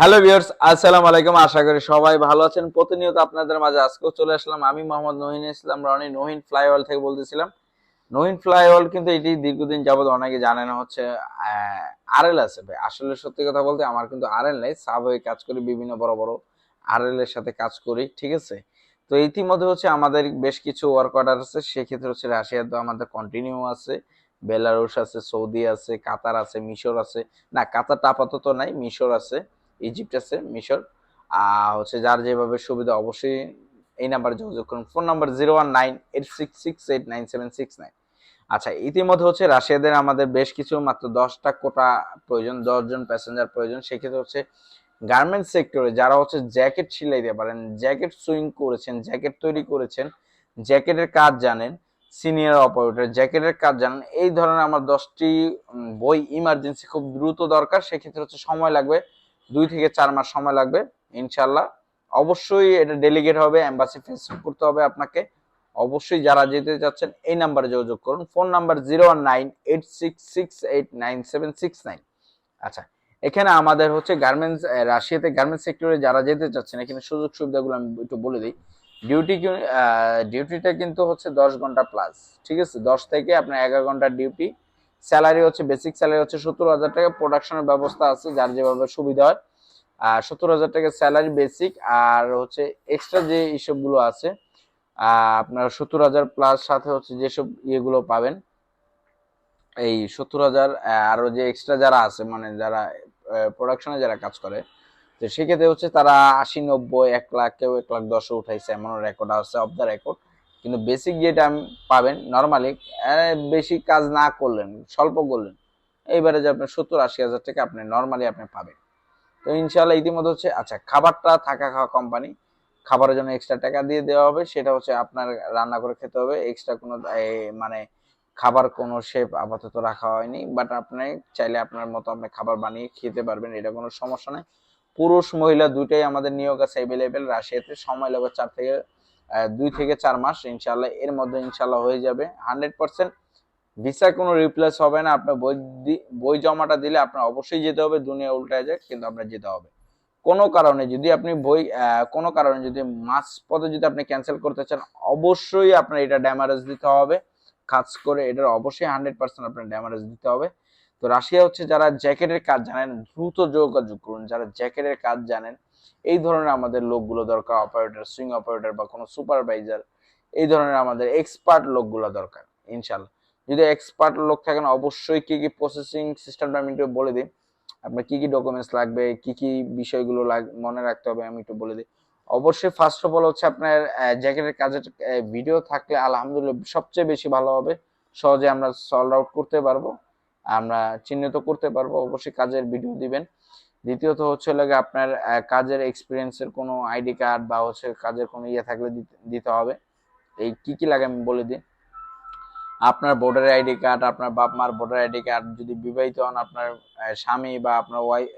Hello viewers, আসসালামু আলাইকুম। আশা করি সবাই ভালো আছেন। প্রতিনিয়ত আপনাদের মাঝে আজকেও চলে আসলাম। আমি মোহাম্মদ নহিন ইসলাম রনি, নহিন ফ্লাইওয়াল থেকে বলতেছিলাম। নহিন ফ্লাইওয়াল কিন্তু এটি দীর্ঘদিন যাবত অনেকে জানে না, হচ্ছে আরএল আছে ভাই। আসলে সত্যি কথা বলতে আমার কিন্তু আরএল নেই, সাব হয়ে কাজ করি, বিভিন্ন বড় বড় আরএল এর সাথে কাজ করি, ঠিক আছে? তো ইতিমধ্যে হচ্ছে আমাদের বেশ কিছু ওয়ার্ক অর্ডার আছে। সেক্ষেত্রে হচ্ছে রাশিয়া তো আমাদের কন্টিনিউ আছে। বেলারুশ আছে, সৌদি আছে, কাতার আছে, মিশর আছে। না, কাতারটা আপাতত নাই, মিশর আছে। ইজিপ্ট আছে, মিশর। আর হচ্ছে যার যেভাবে সুবিধা, অবশ্যই এই নাম্বারে যোগাযোগ করুন। Phone number zero one nine eight six six eight nine seven six nine আচ্ছা ইতিমধ্যে হচ্ছে রাশিয়াদের আমাদের বেশ কিছু, মাত্র দশটা কোটা প্রয়োজন, দশজন প্যাসেঞ্জার প্রয়োজন। সেক্ষেত্রে হচ্ছে গার্মেন্টস সেক্টরে যারা হচ্ছে জ্যাকেট সেলাই দিতে পারেন জ্যাকেট সুইং করেছেন জ্যাকেট তৈরি করেছেন জ্যাকেটের কাজ জানেন সিনিয়র অপারেটর জ্যাকেটের কাজ জানেন, এই ধরনের আমার দশটি বই ইমার্জেন্সি খুব দ্রুত দরকার। সেক্ষেত্রে হচ্ছে সময় লাগবে। দুই থেকে চার মাস সময় লাগবে ইনশাল্লাহ অবশ্যই এটা ডেলিগেট হবে এম্বাসি ফেস করতে হবে আপনাকে। অবশ্যই যারা যেতে চাচ্ছেন, এই নাম্বারে যোগাযোগ করুন। Phone number zero one nine eight six eight nine seven six nine আচ্ছা এখানে আমাদের হচ্ছে গার্মেন্টস রাশিয়াতে গার্মেন্টস সেক্টরে যারা যেতে চাচ্ছেন, এখানে সুযোগ সুবিধাগুলো আমি একটু বলে দিই। ডিউটি ডিউটিটা কিন্তু হচ্ছে দশ ঘণ্টা প্লাস ঠিক আছে? দশ থেকে আপনার এগারো ঘণ্টার ডিউটি স্যালারি হচ্ছে, বেসিক স্যালারি হচ্ছে সত্তর হাজার টাকা। প্রোডাকশনের ব্যবস্থা আছে, যার যেভাবে সুবিধা হয়। আর সত্তর হাজার টাকা স্যালারি বেসিক, আর হচ্ছে এক্সট্রা যে ইসবগুলো আছে আপনার সত্তর হাজার প্লাস সাথে হচ্ছে যেসব ইয়েগুলো পাবেন, এই সত্তর হাজার আরও যে এক্সট্রা যারা আছে মানে যারা প্রোডাকশনে যারা কাজ করে, তো সেক্ষেত্রে হচ্ছে তারা আশি নব্বই, এক লাখ, কেউ এক লাখ দশে উঠাইছে এমন রেকর্ড আছে অফ দ্য রেকর্ড কিন্তু বেসিক যেটা পাবেন নর্মালি বেশি কাজ না করলেন, স্বল্প করলেন, এইবারে যে আপনার সত্তর আশি হাজার টাকা আপনি নর্মালি আপনি পাবেন। তো ইনশাল্লাহ ইতিমধ্যে হচ্ছে আচ্ছা খাবারটা থাকা খাওয়া কোম্পানি খাবারের জন্য এক্সট্রা টাকা দিয়ে দেওয়া হবে, সেটা হচ্ছে আপনার রান্না করে খেতে হবে এক্সট্রা কোনো মানে খাবার কোনো শেপ আপাতত রাখা হয়নি বাট আপনি চাইলে আপনার মতো আপনি খাবার বানিয়ে খেতে পারবেন, এটা কোনো সমস্যা নেই। পুরুষ, মহিলা দুইটাই আমাদের নিয়োগ আছে অ্যাভেলেবেল রাশিয়াতে সময় লাগবে চার থেকে দুই থেকে চার মাস ইনশাল্লাহ এর মধ্যে ইনশাল্লাহ হয়ে যাবে। হান্ড্রেড পার্সেন্ট ভিসা কোনো রিপ্লেস হবে না। আপনার বই বই জমাটা দিলে আপনার অবশ্যই যেতে হবে, দুনিয়া উল্টায় যায় কিন্তু আপনার যেতে হবে। কোনো কারণে যদি আপনি বই কোনো কারণে যদি মাস পথে যদি আপনি ক্যান্সেল করতে চান, অবশ্যই আপনার এটা ড্যামারেজ দিতে হবে। কাজ করে এটার অবশ্যই হান্ড্রেড পার্সেন্ট আপনার ড্যামারেজ দিতে হবে। তো রাশিয়া হচ্ছে যারা জ্যাকেটের কাজ জানেন, দ্রুত যোগাযোগ করুন। যারা জ্যাকেটের কাজ জানেন এই ধরনের আমাদের লোকগুলো দরকার অপারেটর সুইং অপারেটর বা কোনো সুপারভাইজার এই ধরনের আমাদের এক্সপার্ট লোকগুলো দরকার ইনশাল্লাহ যদি এক্সপার্ট লোক থাকেন, অবশ্যই কি কি প্রসেসিং সিস্টেমটা আমি একটু বলে দিই। আপনার কি কি ডকুমেন্টস লাগবে, কি কি বিষয়গুলো মনে রাখতে হবে আমি একটু বলে দিই। অবশ্যই ফার্স্ট অফ অল হচ্ছে আপনার জ্যাকেটের কাজের ভিডিও থাকলে আলহামদুলিল্লাহ সবচেয়ে বেশি ভালো হবে। সহজে আমরা সলভ আউট করতে পারব, আমরা চিহ্নিত করতে পারব, অবশ্যই কাজের ভিডিও দিবেন। দ্বিতীয়ত হচ্ছে লাগে আপনার কাজের এক্সপিরিয়েন্সের কোনো আইডি কার্ড বা হচ্ছে কাজের কোনো ইয়ে থাকলে দিতে- দিতে হবে। এই কি কি লাগে আমি বলে দিই। আপনার ভোটার আইডি কার্ড আপনার বাপ মার ভোটার আইডি কার্ড যদি বিবাহিত হন আপনার স্বামী বা আপনার ওয়াই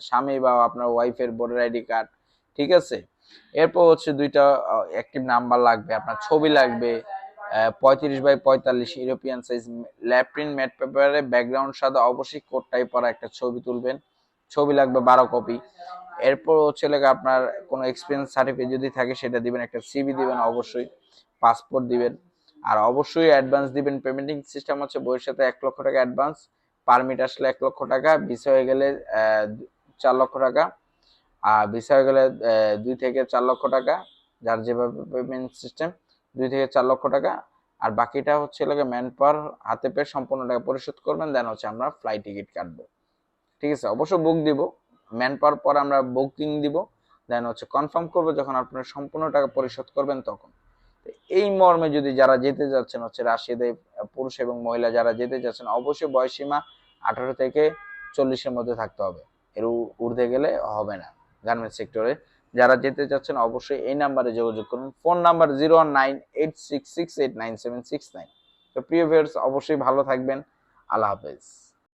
স্বামী বা আপনার ওয়াইফের ভোটার আইডি কার্ড ঠিক আছে? এরপর হচ্ছে দুইটা অ্যাক্টিভ নাম্বার লাগবে, আপনার ছবি লাগবে পঁয়ত্রিশ বাই পঁয়তাল্লিশ ইউরোপিয়ান সাইজ ল্যাপ্রিন ম্যাট পেপারে ব্যাকগ্রাউন্ড সাদা, অবশ্যই কোট টাইপ করা একটা ছবি তুলবেন। ছবি লাগবে বারো কপি এরপর হচ্ছে লাগে আপনার কোনো এক্সপিরিয়েন্স সার্টিফিকেট যদি থাকে, সেটা দিবেন, একটা সিবি দিবেন, অবশ্যই পাসপোর্ট দিবেন। আর অবশ্যই অ্যাডভান্স দিবেন। পেমেন্টিং সিস্টেম হচ্ছে বইয়ের সাথে এক লক্ষ টাকা অ্যাডভান্স পারমিট আসলে এক লক্ষ টাকা ভিসা হয়ে গেলে চার লক্ষ টাকা, আর ভিসা হয়ে গেলে দুই থেকে চার লক্ষ টাকা, যার যেভাবে পেমেন্ট সিস্টেম দুই থেকে চার লক্ষ টাকা। আর বাকিটা হচ্ছে লাগে ম্যান পাওয়ার হাতে পেয়ে সম্পূর্ণ টাকা পরিশোধ করবেন দেন হচ্ছে আমরা ফ্লাইট টিকিট কাটবো। ঠিক আছে অবশ্য বুক দিব। ম্যান পাওয়ার পর আমরা বুকিং দিব। দেন হচ্ছে কনফার্ম করব যখন আপনারা সম্পূর্ণ টাকা পরিশোধ করবেন তখন। এই মর্মে যদি যারা যেতে যাচ্ছেন, হচ্ছে রাশিয়াতে পুরুষ এবং মহিলা যারা যেতে যাচ্ছেন, অবশ্যই বয়সীমা আঠারো থেকে চল্লিশের মধ্যে থাকতে হবে। এর উ- ঊর্ধ্বে গেলে হবে না। গার্মেন্টস সেক্টরে যারা যেতে চাচ্ছেন অবশ্যই এই নাম্বারে যোগাযোগ করুন। Phone number zero one nine eight six six eight nine seven six nine তো প্রিয় ভিউয়ার্স অবশ্যই ভালো থাকবেন। আল্লাহ হাফেজ।